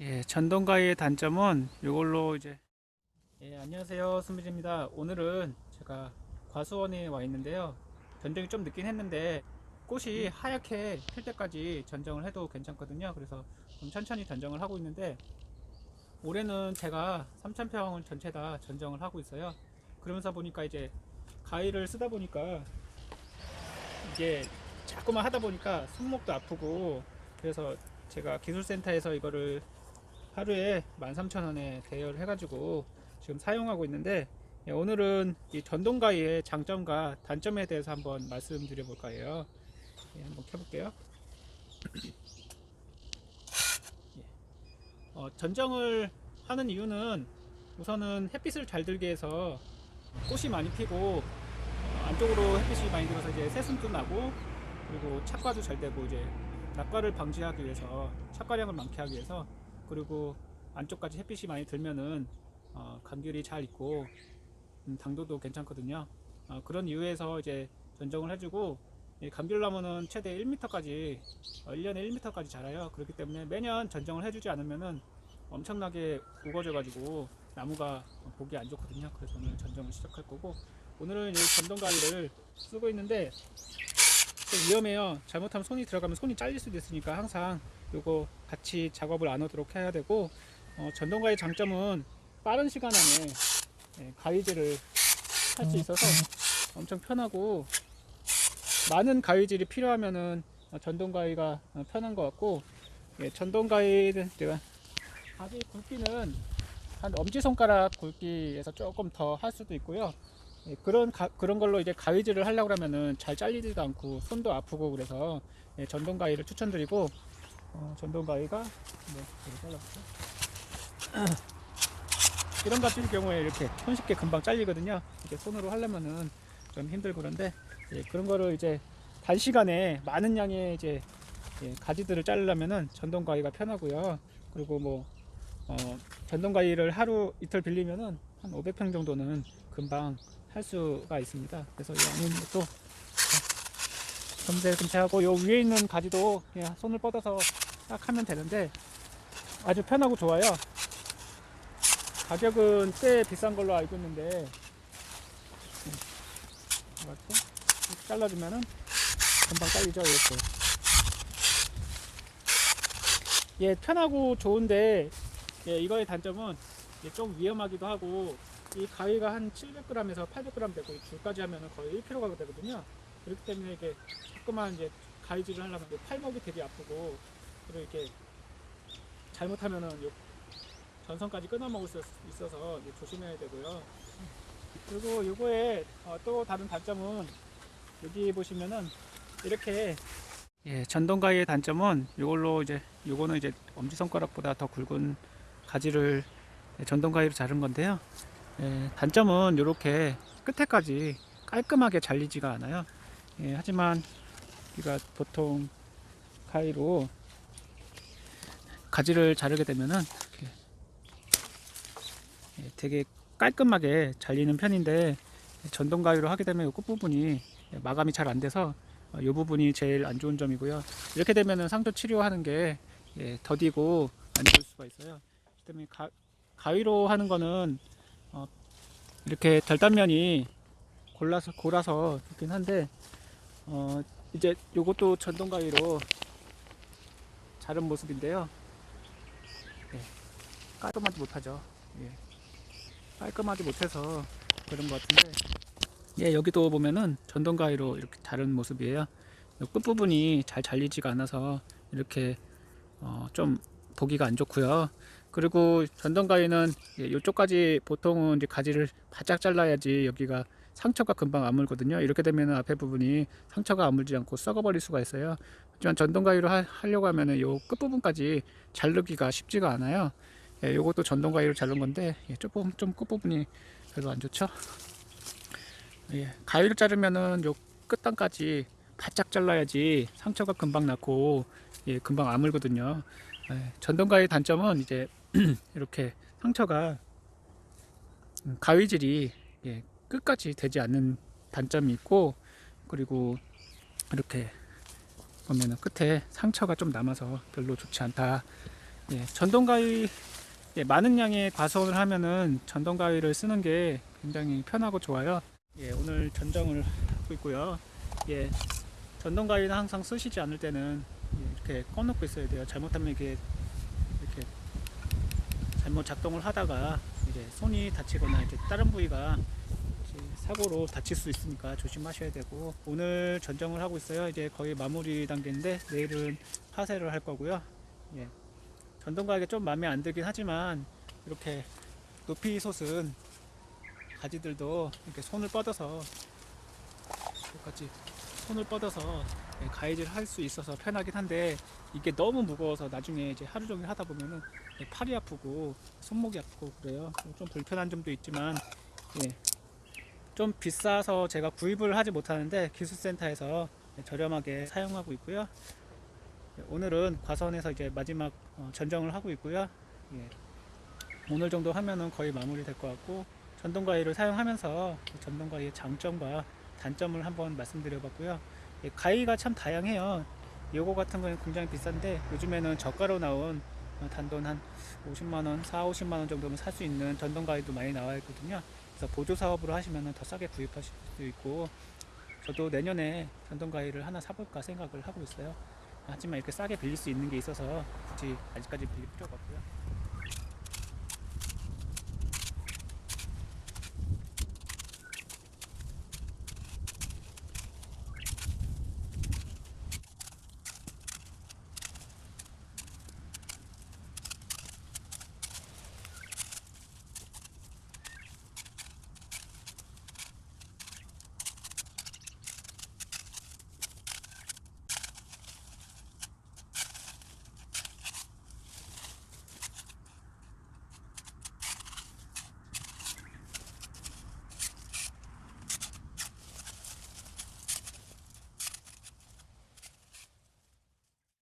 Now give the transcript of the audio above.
예, 전동가위의 단점은 이걸로 이제 예, 안녕하세요. 스미즈입니다. 오늘은 제가 과수원에 와 있는데요. 전정이 좀 늦긴 했는데 꽃이 하얗게 필 때까지 전정을 해도 괜찮거든요. 그래서 좀 천천히 전정을 하고 있는데 올해는 제가 3,000평을 전체 다 전정을 하고 있어요. 그러면서 보니까 이제 가위를 쓰다 보니까 이게 자꾸만 하다 보니까 손목도 아프고 그래서 제가 기술센터에서 이거를 하루에 13,000원에 대여를 해가지고 지금 사용하고 있는데 예, 오늘은 이 전동가위의 장점과 단점에 대해서 한번 말씀드려 볼까 해요. 예, 한번 켜볼게요. 예. 어, 전정을 하는 이유는 우선은 햇빛을 잘 들게 해서 꽃이 많이 피고 어, 안쪽으로 햇빛이 많이 들어서 이제 새순도 나고 그리고 착과도 잘 되고 이제 낙과를 방지하기 위해서 착과량을 많게 하기 위해서 그리고 안쪽까지 햇빛이 많이 들면은 어, 감귤이 잘 있고 음, 당도도 괜찮거든요. 어, 그런 이유에서 이제 전정을 해주고 이 감귤나무는 최대 1m까지 어, 1년에 1m까지 자라요. 그렇기 때문에 매년 전정을 해주지 않으면은 엄청나게 우거져 가지고 나무가 보기 안 좋거든요. 그래서 오늘 전정을 시작할 거고 오늘은 이 전동가위를 쓰고 있는데 좀 위험해요. 잘못하면 손이 들어가면 손이 잘릴 수도 있으니까 항상 요거 같이 작업을 안 하도록 해야 되고 어, 전동가위 장점은 빠른 시간 안에 예, 가위질을 할 수 있어서 엄청 편하고 많은 가위질이 필요하면은 어, 전동가위가 어, 편한 것 같고 예, 전동가위는 제가 가위 굵기는 한 엄지손가락 굵기에서 조금 더 할 수도 있고요. 예, 그런 가- 그런 걸로 이제 가위질을 하려고 그러면은 잘 잘리지도 않고 손도 아프고 그래서 예, 전동 가위를 추천드리고 어, 전동 가위가 뭐 이렇게 잘라볼게요. 이런 같은 경우에 이렇게 손쉽게 금방 잘리거든요. 이렇게 손으로 하려면은 좀 힘들고 그런데 예, 그런 거를 이제 단시간에 많은 양의 이제 예, 가지들을 자르려면은 전동 가위가 편하고요. 그리고 뭐 어, 전동 가위를 하루 이틀 빌리면은 한 500평 정도는 금방 할 수가 있습니다. 그래서 이 있는 것도 금세 금세 하고 요 위에 있는 가지도 그냥 손을 뻗어서 딱 하면 되는데 아주 편하고 좋아요. 가격은 꽤 비싼 걸로 알고 있는데 음, 이렇게 잘라주면은 금방 잘리죠 이렇게. 예 편하고 좋은데 예, 이거의 단점은 예, 좀 위험하기도 하고 이 가위가 한 700g에서 800g 되고 이 줄까지 하면 거의 1kg가 되거든요. 그렇기 때문에 이게 조그만 이제 가위질을 하려면 이 팔목이 되게 아프고 그리고 이렇게 잘못하면은 요 전선까지 끊어먹을 수 있어서 조심해야 되고요. 그리고 요거에 어, 또 다른 단점은 여기 보시면은 이렇게 예, 전동가위의 단점은 이걸로 이제 요거는 이제 엄지손가락보다 더 굵은 가지를 전동가위로 자른 건데요. 예, 단점은 이렇게 끝에까지 깔끔하게 잘리지가 않아요. 예, 하지만 우리가 보통 가위로 가지를 자르게 되면은 예, 되게 깔끔하게 잘리는 편인데 전동 가위로 하게 되면 이 끝부분이 마감이 잘 안 돼서 어, 이 부분이 제일 안 좋은 점이고요. 이렇게 되면은 상처 치료하는 게 예, 더디고 안 좋을 수가 있어요. 그렇기 때문에 가, 가위로 하는 거는 어, 이렇게 결단면이 골라서 골아서 좋긴 한데 어, 이제 요것도 전동 가위로 자른 모습인데요. 예, 깔끔하지 못하죠. 예, 깔끔하지 못해서 그런 것 같은데 예, 여기도 보면은 전동 가위로 이렇게 자른 모습이에요. 요 끝부분이 잘 잘리지가 않아서 이렇게 어, 좀 보기가 안 좋고요. 그리고 전동 가위는 예, 이쪽까지 보통은 이제 가지를 바짝 잘라야지 여기가 상처가 금방 아물거든요. 이렇게 되면 앞에 부분이 상처가 아물지 않고 썩어버릴 수가 있어요. 하지만 전동 가위로 하, 하려고 하면은 요 끝부분까지 자르기가 쉽지가 않아요. 예, 요것도 전동 가위로 자른 건데 예, 조금 좀 끝부분이 별로 안 좋죠. 예, 가위로 자르면은 요 끝단까지 바짝 잘라야지 상처가 금방 나고 예, 금방 아물거든요. 예, 전동가위 단점은 이제 이렇게 상처가 음, 가위질이 예, 끝까지 되지 않는 단점이 있고 그리고 이렇게 보면은 끝에 상처가 좀 남아서 별로 좋지 않다 예, 전동가위 예, 많은 양의 과수원을 하면은 전동가위를 쓰는 게 굉장히 편하고 좋아요. 예, 오늘 전정을 하고 있고요. 예, 전동가위는 항상 쓰시지 않을 때는 예, 이렇게 꺼놓고 있어야 돼요. 잘못하면 이게 이렇게 잘못 작동을 하다가 이제 손이 다치거나 이제 다른 부위가 사고로 다칠 수 있으니까 조심하셔야 되고 오늘 전정을 하고 있어요. 이제 거의 마무리 단계인데 내일은 파쇄를 할 거고요. 예. 전동가위가 좀 마음에 안 들긴 하지만 이렇게 높이 솟은 가지들도 이렇게 손을 뻗어서 여기까지 손을 뻗어서 예, 가위질 할 수 있어서 편하긴 한데 이게 너무 무거워서 나중에 이제 하루 종일 하다 보면은 예, 팔이 아프고 손목이 아프고 그래요. 좀 불편한 점도 있지만 예, 좀 비싸서 제가 구입을 하지 못하는데 기술센터에서 예, 저렴하게 사용하고 있고요. 예, 오늘은 과선에서 이제 마지막 어, 전정을 하고 있고요. 예, 오늘 정도 하면은 거의 마무리 될 것 같고 전동가위를 사용하면서 그 전동가위의 장점과 단점을 한번 말씀드려 봤고요. 예, 가위가 참 다양해요. 요거 같은 거는 굉장히 비싼데 요즘에는 저가로 나온 어, 단돈 한 50만원, 4, 50만원 정도면 살 수 있는 전동 가위도 많이 나와 있거든요. 그래서 보조 사업으로 하시면 더 싸게 구입하실 수 있고 저도 내년에 전동 가위를 하나 사볼까 생각을 하고 있어요. 하지만 이렇게 싸게 빌릴 수 있는 게 있어서 굳이 아직까지 빌릴 필요가 없고요.